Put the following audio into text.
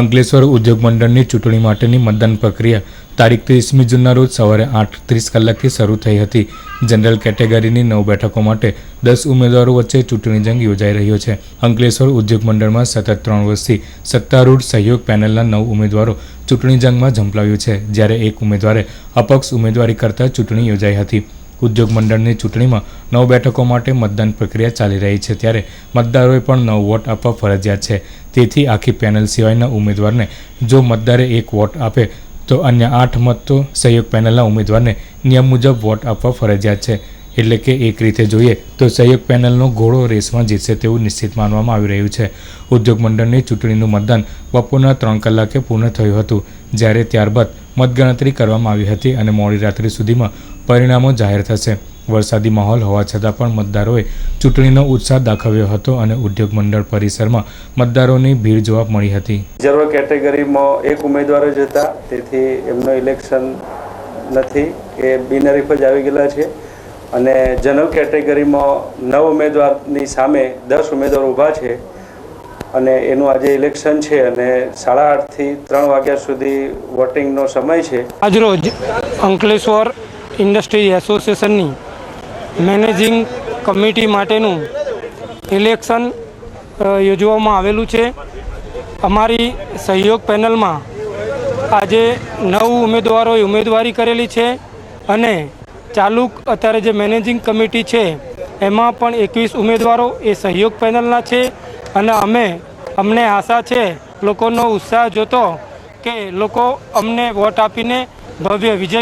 અંકલેશ્વર ઉદ્યોગ મંડળની ચૂંટણી માટેની મતદાન પ્રક્રિયા તારીખ ત્રીસમી જૂનના રોજ સવારે આઠ ત્રીસ કલાકથી શરૂ થઈ હતી. જનરલ કેટેગરીની નવ બેઠકો માટે દસ ઉમેદવારો વચ્ચે ચૂંટણી જંગ યોજાઈ રહ્યો છે. અંકલેશ્વર ઉદ્યોગ મંડળમાં સતત ત્રણ વર્ષથી સત્તારૂઢ સહયોગ પેનલના નવ ઉમેદવારો ચૂંટણી જંગમાં ઝંપલાવ્યું છે. જ્યારે એક ઉમેદવારે અપક્ષ ઉમેદવારી કરતા ચૂંટણી યોજાઈ હતી. ઉદ્યોગ મંડળની ચૂંટણીમાં નવ બેઠકો માટે મતદાન પ્રક્રિયા ચાલી રહી છે ત્યારે મતદારોએ પણ નવ વોટ આપવા ફરજિયાત છે. તેથી આખી પેનલ સિવાયના ઉમેદવારને જો મતદારે એક વોટ આપે તો અન્ય આઠ મત તો સહયોગ પેનલના ઉમેદવારને નિયમ મુજબ વોટ આપવા ફરજિયાત છે. એટલે કે એક રીતે જોઈએ તો સહયોગ પેનલનો ઘોડો રેસમાં જીતશે તેવું નિશ્ચિત માનવામાં આવી રહ્યું છે. ઉદ્યોગ મંડળની ચૂંટણીનું મતદાન બપોરના ત્રણ કલાકે પૂર્ણ થયું હતું. જ્યારે ત્યારબાદ મતગણતરી કરવામાં આવી હતી અને મોડી રાત્રિ સુધીમાં પરિણામો જાહેર થશે. વરસાદી માહોલ હોવા છતાં પણ મતદારોએ ચૂંટણીનો ઉત્સાહ દાખવ્યો હતો અને ઉદ્યોગ મંડળ પરિસરમાં મતદારોની ભીડ જોવા મળી હતી. રિઝર્વ કેટેગરીમાં એક ઉમેદવાર જ હતા. તેથી એમનો ઇલેક્શન નથી એ બિનહરીફ જ આવી ગયેલા છે. અને જનરલ કેટેગરીમાં નવ ઉમેદવારની સામે દસ ઉમેદવાર ઊભા છે. અને એનું આજે ઇલેક્શન છે અને સાડા આઠથી ત્રણ વાગ્યા સુધી વોટિંગનો સમય છે. આજરોજ અંકલેશ્વર ઇન્ડસ્ટ્રી એસોસિએશનની મેનેજિંગ કમિટી માટેનું ઇલેક્શન યોજવામાં આવેલું છે. અમારી સહયોગ પેનલમાં આજે નવ ઉમેદવારોએ ઉમેદવારી કરેલી છે અને ચાલુ અત્યારે જે મેનેજિંગ કમિટી છે, એમાં પણ એકવીસ ઉમેદવારો એ સહયોગ પેનલના છે અને અમે, અમને આશા છે, લોકોનો ઉત્સાહ જોતો કે લોકો અમને વોટ આપીને ભવ્ય વિજય